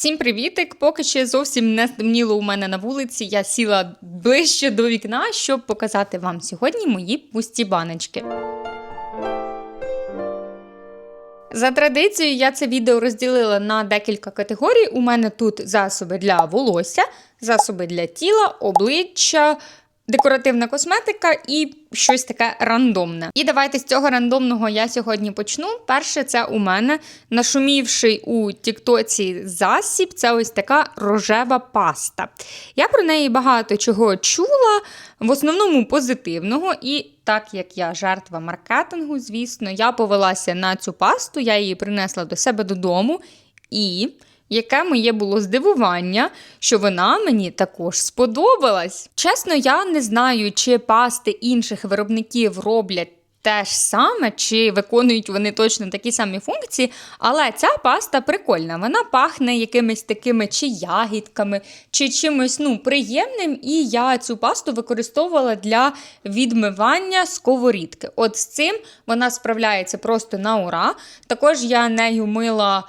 Всім привітик! Поки ще зовсім не стемніло у мене на вулиці. Я сіла ближче до вікна, щоб показати вам сьогодні мої пусті баночки. За традицією, я це відео розділила на декілька категорій. У мене тут засоби для волосся, засоби для тіла, обличчя, декоративна косметика і щось таке рандомне. І давайте з цього рандомного я сьогодні почну. Перше, це у мене нашумівший у Тіктоці засіб. Це ось така рожева паста. Я про неї багато чого чула, в основному позитивного. І так як я жертва маркетингу, звісно, я повелася на цю пасту, я її принесла до себе додому і. Яке моє було здивування, що вона мені також сподобалась. Чесно, я не знаю, чи пасти інших виробників роблять те ж саме, чи виконують вони точно такі самі функції, але ця паста прикольна. Вона пахне якимись такими чи ягідками, чи чимось ну, приємним. І я цю пасту використовувала для відмивання сковорідки. От з цим вона справляється просто на ура. Також я нею мила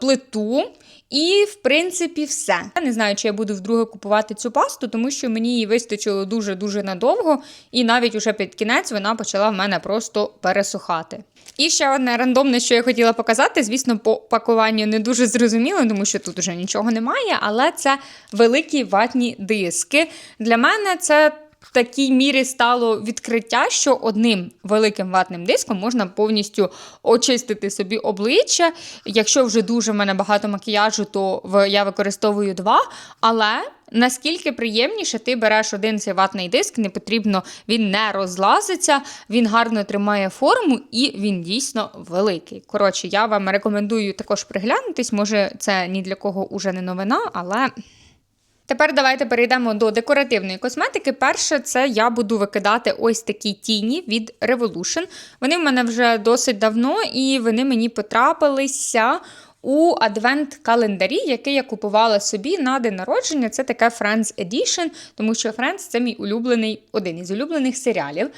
плиту. І, в принципі, все. Я не знаю, чи я буду вдруге купувати цю пасту, тому що мені її вистачило дуже-дуже надовго, і навіть уже під кінець вона почала в мене просто пересухати. І ще одне рандомне, що я хотіла показати, звісно, по пакуванню не дуже зрозуміло, тому що тут вже нічого немає, але це великі ватні диски. Для мене це в такій мірі стало відкриття, що одним великим ватним диском можна повністю очистити собі обличчя. Якщо вже дуже в мене багато макіяжу, то я використовую два. Але наскільки приємніше, ти береш один цей ватний диск, не потрібно, він не розлазиться, він гарно тримає форму і він дійсно великий. Коротше, я вам рекомендую також приглянутись. Може, це ні для кого уже не новина, але. Тепер давайте перейдемо до декоративної косметики. Перше, це я буду викидати ось такі тіні від Revolution. Вони в мене вже досить давно, і вони мені потрапилися у адвент-календарі, який я купувала собі на день народження. Це таке Friends Edition, тому що Friends це мій улюблений, один із улюблених серіалів.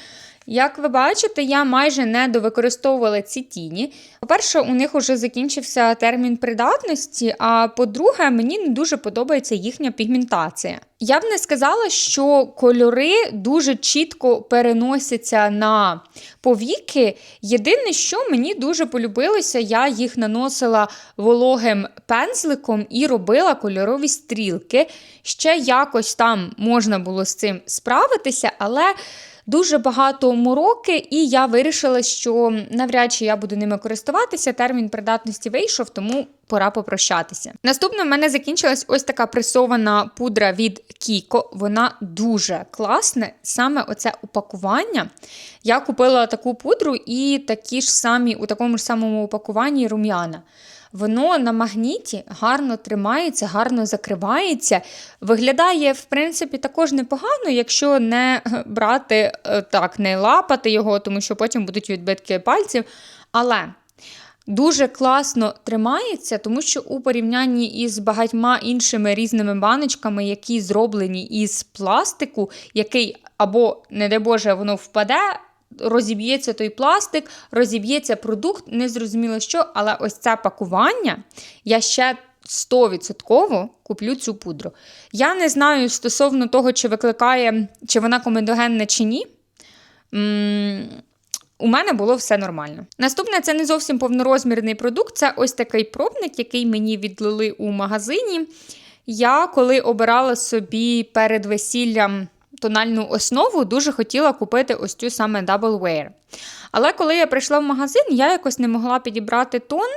Як ви бачите, я майже не довикористовувала ці тіні. По-перше, у них вже закінчився термін придатності, а по-друге, мені не дуже подобається їхня пігментація. Я б не сказала, що кольори дуже чітко переносяться на повіки. Єдине, що мені дуже полюбилося, я їх наносила вологим пензликом і робила кольорові стрілки. Ще якось там можна було з цим справитися, але дуже багато мороки, і я вирішила, що навряд чи я буду ними користуватися. Термін придатності вийшов, тому пора попрощатися. Наступно в мене закінчилась ось така пресована пудра від Kiko. Вона дуже класна. Саме оце упакування. Я купила таку пудру і такі ж самі у такому ж самому упакуванні рум'яна. Воно на магніті гарно тримається, гарно закривається. Виглядає, в принципі, також непогано, якщо не брати е, так, не лапати його, тому що потім будуть відбитки пальців. Але. Дуже класно тримається, тому що у порівнянні із багатьма іншими різними баночками, які зроблені із пластику, який або, не дай Боже, воно впаде, розіб'ється той пластик, розіб'ється продукт, не зрозуміло що, але ось це пакування я ще 100% куплю цю пудру. Я не знаю стосовно того, чи викликає, чи вона комедогенна, чи ні. У мене було все нормально. Наступне це не зовсім повнорозмірний продукт. Це ось такий пробник, який мені відлили у магазині. Я коли обирала собі перед весіллям тональну основу, дуже хотіла купити ось цю саме Double Wear. Але коли я прийшла в магазин, я якось не могла підібрати тон.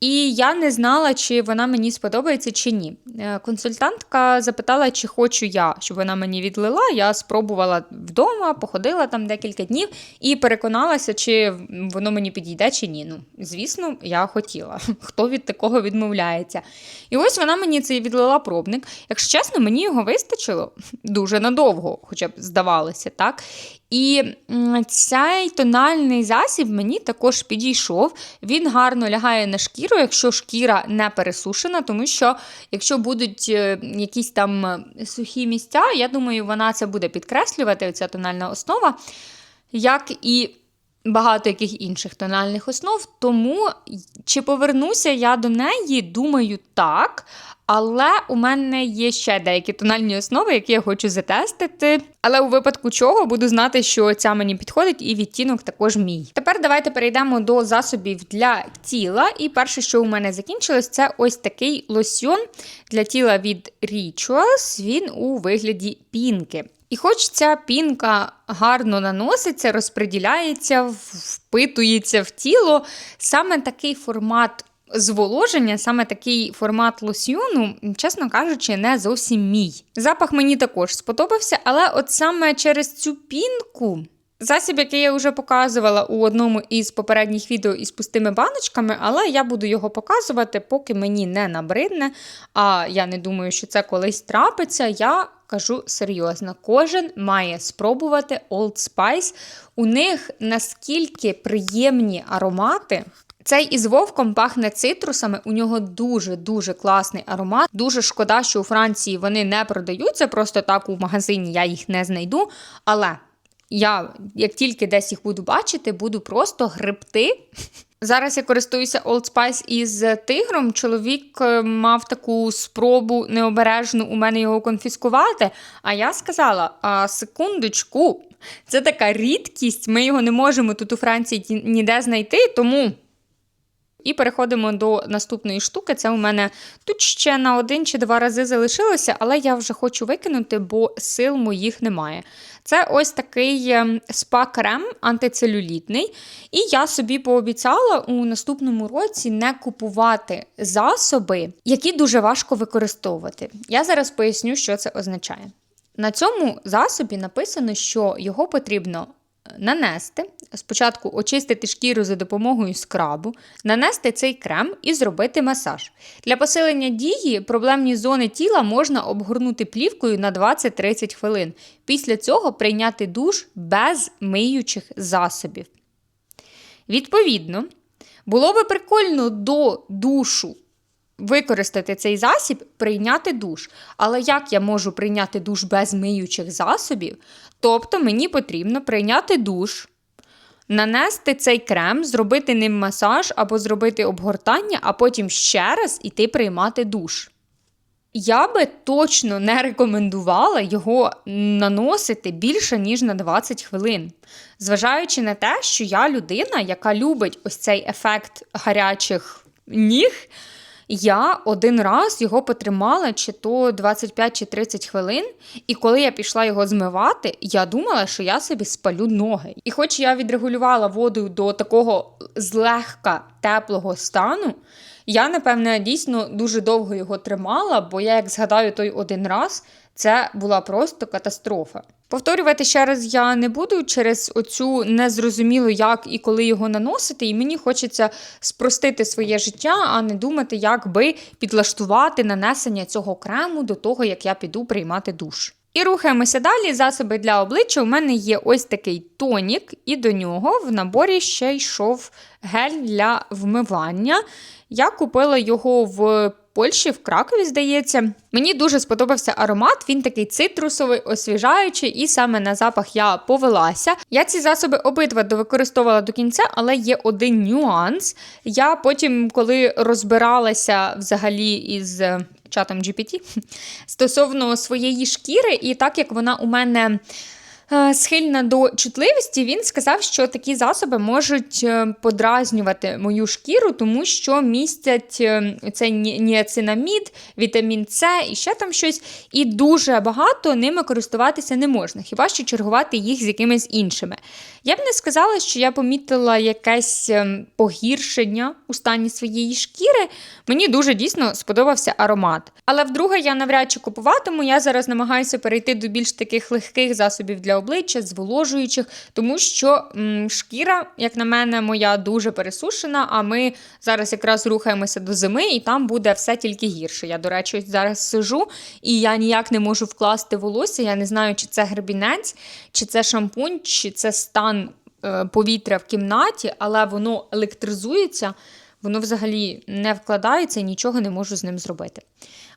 І я не знала, чи вона мені сподобається чи ні. Е, консультантка запитала, чи хочу я, щоб вона мені відлила. Я спробувала вдома, походила там декілька днів і переконалася, чи воно мені підійде, чи ні. Ну, звісно, я хотіла. Хто від такого відмовляється? І ось вона мені цей відлила пробник. Якщо чесно, мені його вистачило дуже надовго, хоча б здавалося, так? І цей тональний засіб мені також підійшов. Він гарно лягає на шкіру, якщо шкіра не пересушена, тому що якщо будуть е, якісь там е, сухі місця, я думаю, вона це буде підкреслювати, ця тональна основа. Як і багато яких інших тональних основ. Тому чи повернуся я до неї, думаю, так. Але у мене є ще деякі тональні основи, які я хочу затестити. Але у випадку чого буду знати, що ця мені підходить, і відтінок також мій. Тепер давайте перейдемо до засобів для тіла. І перше, що у мене закінчилось, це ось такий лосьон для тіла від Rituals. Він у вигляді пінки. І хоч ця пінка гарно наноситься, розподіляється, впитується в тіло, саме такий формат зволоження, саме такий формат лосьйону, чесно кажучи, не зовсім мій. Запах мені також сподобався, але от саме через цю пінку. Засіб, який я вже показувала у одному із попередніх відео із пустими баночками, але я буду його показувати, поки мені не набридне. А я не думаю, що це колись трапиться. Я кажу серйозно, кожен має спробувати Old Spice. У них наскільки приємні аромати. Цей із вовком пахне цитрусами, у нього дуже-дуже класний аромат. Дуже шкода, що у Франції вони не продаються, просто так у магазині я їх не знайду. Але я, як тільки десь їх буду бачити, буду просто грибти. Зараз я користуюся Old Spice із тигром. Чоловік е, мав таку спробу необережну у мене його конфіскувати. А я сказала: а секундочку, це така рідкість, ми його не можемо тут у Франції ніде знайти, тому. І переходимо до наступної штуки. Це у мене тут ще на один чи два рази залишилося, але я вже хочу викинути, бо сил моїх немає. Це ось такий ем, спа-крем антицелюлітний. І я собі пообіцяла у наступному році не купувати засоби, які дуже важко використовувати. Я зараз поясню, що це означає. На цьому засобі написано, що його потрібно нанести, спочатку очистити шкіру за допомогою скрабу, нанести цей крем і зробити масаж. Для посилення дії проблемні зони тіла можна обгорнути плівкою на 20-30 хвилин. Після цього прийняти душ без миючих засобів. Відповідно, було би прикольно до душу використати цей засіб, прийняти душ. Але як я можу прийняти душ без миючих засобів? Тобто мені потрібно прийняти душ, нанести цей крем, зробити ним масаж або зробити обгортання, а потім ще раз іти приймати душ. Я би точно не рекомендувала його наносити більше, ніж на 20 хвилин. Зважаючи на те, що я людина, яка любить ось цей ефект гарячих ніг. Я один раз його потримала чи то 25 чи 30 хвилин, і коли я пішла його змивати, я думала, що я собі спалю ноги. І хоч я відрегулювала воду до такого злегка теплого стану, я, напевне, дійсно дуже довго його тримала, бо я, як згадаю той один раз, це була просто катастрофа. Повторювати ще раз я не буду через оцю незрозумілу, як і коли його наносити, і мені хочеться спростити своє життя, а не думати, як би підлаштувати нанесення цього крему до того, як я піду приймати душ. І рухаємося далі. Засоби для обличчя. У мене є ось такий тонік, і до нього в наборі ще йшов гель для вмивання. Я купила його в Польщі, в Кракові, здається. Мені дуже сподобався аромат, він такий цитрусовий, освіжаючий, і саме на запах я повелася. Я ці засоби обидва довикористовувала до кінця, але є один нюанс. Я потім, коли розбиралася взагалі із чатом GPT стосовно своєї шкіри, і так як вона у мене. Е, схильна до чутливості, він сказав, що такі засоби можуть е, подразнювати мою шкіру, тому що містять е, цей ніацинамід, вітамін С і ще там щось, і дуже багато ними користуватися не можна, хіба що чергувати їх з якимись іншими. Я б не сказала, що я помітила якесь погіршення у стані своєї шкіри. Мені дуже дійсно сподобався аромат. Але вдруге я навряд чи купуватиму. Я зараз намагаюся перейти до більш таких легких засобів для обличчя, зволожуючих, тому що м, шкіра, як на мене, моя дуже пересушена. А ми зараз якраз рухаємося до зими, і там буде все тільки гірше. Я, до речі, зараз сижу і я ніяк не можу вкласти волосся. Я не знаю, чи це гребінець, чи це шампунь, чи це стан е, повітря в кімнаті, але воно електризується. Воно взагалі не вкладається і нічого не можу з ним зробити.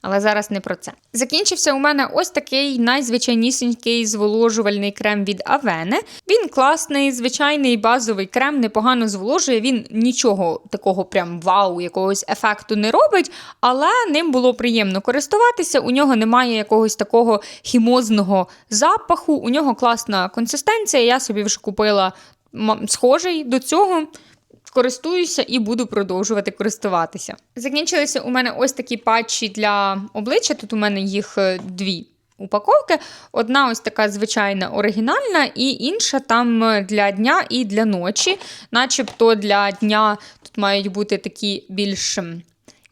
Але зараз не про це. Закінчився у мене ось такий найзвичайнісінький зволожувальний крем від Авене. Він класний, звичайний базовий крем, непогано зволожує. Він нічого такого прям вау, якогось ефекту не робить, але ним було приємно користуватися. У нього немає якогось такого хімозного запаху, у нього класна консистенція. Я собі вже купила схожий до цього користуюся і буду продовжувати користуватися. Закінчилися у мене ось такі патчі для обличчя. Тут у мене їх е, дві. Упаковки. Одна ось така звичайна оригінальна, і інша там е, для дня і для ночі. Начебто для дня тут мають бути такі більш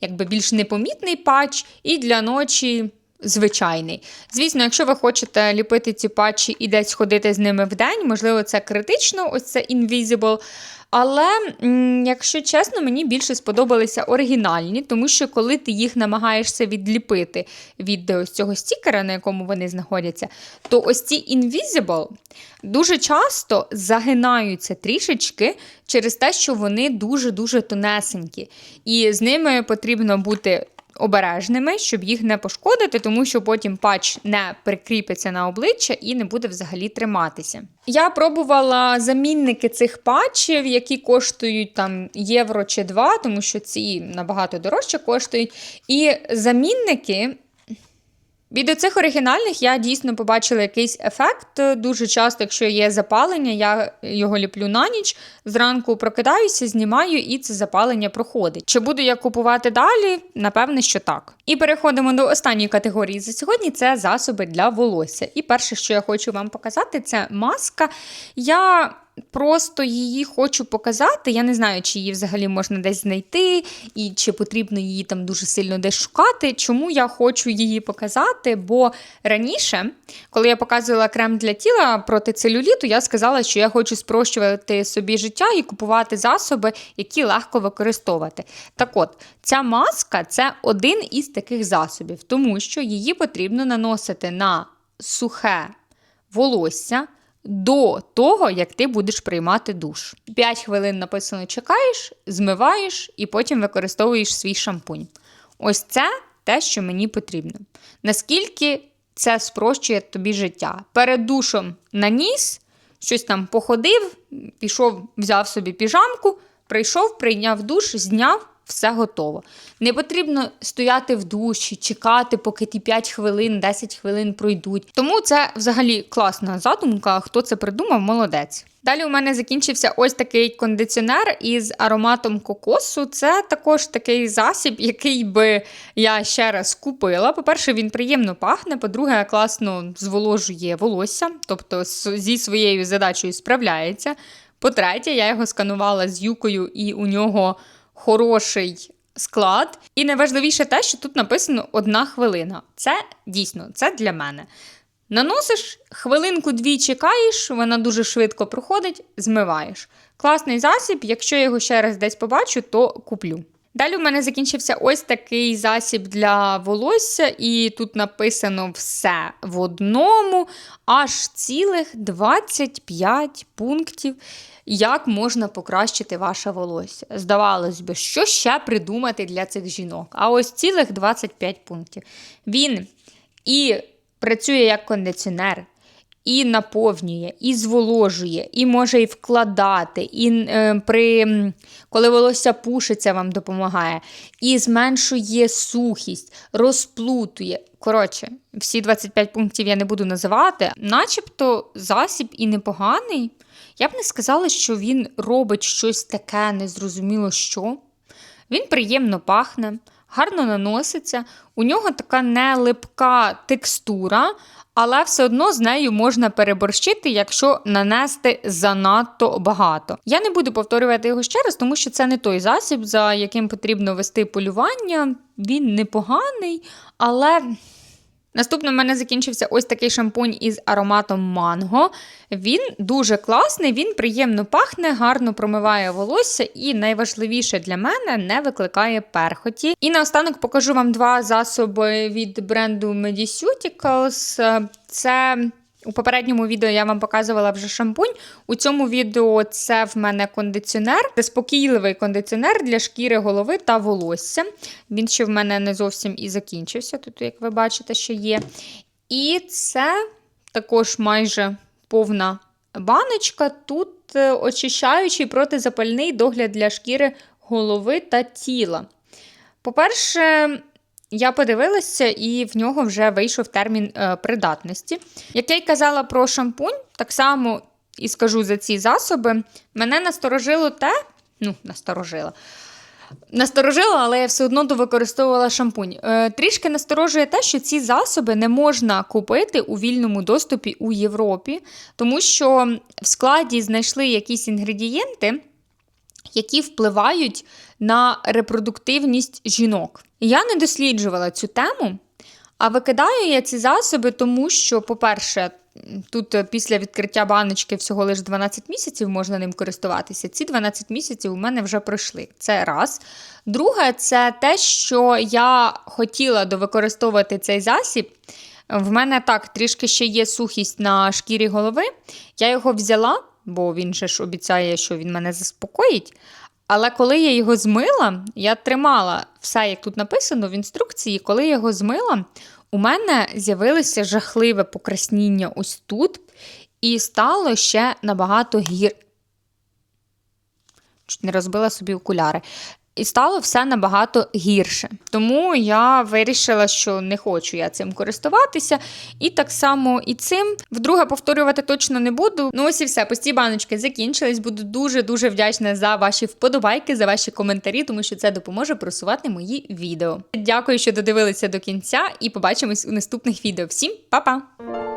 якби більш непомітний патч, і для ночі звичайний. Звісно, якщо ви хочете ліпити ці патчі і десь ходити з ними в день, можливо, це критично, ось це Invisible. Але, якщо чесно, мені більше сподобалися оригінальні, тому що коли ти їх намагаєшся відліпити від ось цього стікера, на якому вони знаходяться, то ось ці Invisible дуже часто загинаються трішечки через те, що вони дуже-дуже тонесенькі. І з ними потрібно бути обережними, щоб їх не пошкодити, тому що потім патч не прикріпиться на обличчя і не буде взагалі триматися. Я пробувала замінники цих патчів, які коштують там євро чи два, тому що ці набагато дорожче коштують. І замінники. Від оцих оригінальних я дійсно побачила якийсь ефект. Дуже часто, якщо є запалення, я його ліплю на ніч. Зранку прокидаюся, знімаю, і це запалення проходить. Чи буду я купувати далі? Напевне, що так. І переходимо до останньої категорії за сьогодні це засоби для волосся. І перше, що я хочу вам показати, це маска. Я Просто її хочу показати. Я не знаю, чи її взагалі можна десь знайти, і чи потрібно її там дуже сильно десь шукати. Чому я хочу її показати? Бо раніше, коли я показувала крем для тіла проти целюліту, я сказала, що я хочу спрощувати собі життя і купувати засоби, які легко використовувати. Так от, ця маска це один із таких засобів, тому що її потрібно наносити на сухе волосся до того, як ти будеш приймати душ. 5 хвилин написано чекаєш, змиваєш і потім використовуєш свій шампунь. Ось це те, що мені потрібно. Наскільки це спрощує тобі життя? Перед душом наніс, щось там походив, пішов, взяв собі піжамку, прийшов, прийняв душ, зняв все готово. Не потрібно стояти в душі, чекати, поки ті 5 хвилин, 10 хвилин пройдуть. Тому це взагалі класна задумка. Хто це придумав, молодець. Далі у мене закінчився ось такий кондиціонер із ароматом кокосу. Це також такий засіб, який би я ще раз купила. По-перше, він приємно пахне, по-друге, класно зволожує волосся, тобто зі своєю задачею справляється. По-третє, я його сканувала з юкою, і у нього хороший склад. І найважливіше те, що тут написано одна хвилина. Це дійсно це для мене. Наносиш хвилинку-дві чекаєш, вона дуже швидко проходить, змиваєш. Класний засіб, якщо я його ще раз десь побачу, то куплю. Далі в мене закінчився ось такий засіб для волосся, і тут написано все в одному, аж цілих 25 пунктів як можна покращити ваше волосся. Здавалось би, що ще придумати для цих жінок? А ось цілих 25 пунктів. Він і працює як кондиціонер. І наповнює, і зволожує, і може і вкладати, і е, при, коли волосся пушиться, вам допомагає, і зменшує сухість, розплутує. Коротше, всі 25 пунктів я не буду називати, начебто засіб і непоганий. Я б не сказала, що він робить щось таке незрозуміло що. Він приємно пахне, гарно наноситься, у нього така нелипка текстура, але все одно з нею можна переборщити, якщо нанести занадто багато. Я не буду повторювати його ще раз, тому що це не той засіб, за яким потрібно вести полювання. Він непоганий, але. Наступно в мене закінчився ось такий шампунь із ароматом манго. Він дуже класний, він приємно пахне, гарно промиває волосся і найважливіше для мене не викликає перхоті. І наостанок покажу вам два засоби від бренду Mediceuticals. Це У попередньому відео я вам показувала вже шампунь. У цьому відео це в мене кондиціонер, заспокійливий кондиціонер для шкіри голови та волосся. Він ще в мене не зовсім і закінчився. Тут, як ви бачите, ще є. І це також майже повна баночка. Тут е, очищаючий протизапальний догляд для шкіри голови та тіла. По-перше, я подивилася, і в нього вже вийшов термін е, придатності. Як я й казала про шампунь, так само і скажу за ці засоби, мене насторожило те, ну, насторожило. Насторожило, але я все одно довикористовувала шампунь. Е, трішки насторожує те, що ці засоби не можна купити у вільному доступі у Європі, тому що в складі знайшли якісь інгредієнти, які впливають на репродуктивність жінок. Я не досліджувала цю тему, а викидаю я ці засоби, тому що, по-перше, тут е, після відкриття баночки всього лише 12 місяців можна ним користуватися. Ці 12 місяців у мене вже пройшли. Це раз. Друге, це те, що я хотіла довикористовувати цей засіб. В мене так трішки ще є сухість на шкірі голови. Я його взяла, бо він же ж обіцяє, що він мене заспокоїть. Але коли я його змила, я тримала все, як тут написано в інструкції, коли я його змила, у мене з'явилося жахливе покрасніння ось тут, і стало ще набагато гір. Чуть не розбила собі окуляри. І стало все набагато гірше. Тому я вирішила, що не хочу я цим користуватися. І так само і цим. Вдруге повторювати точно не буду. Ну ось і все. Пусті баночки закінчились. Буду дуже-дуже вдячна за ваші вподобайки, за ваші коментарі, тому що це допоможе просувати мої відео. Дякую, що додивилися до кінця, і побачимось у наступних відео. Всім па-па!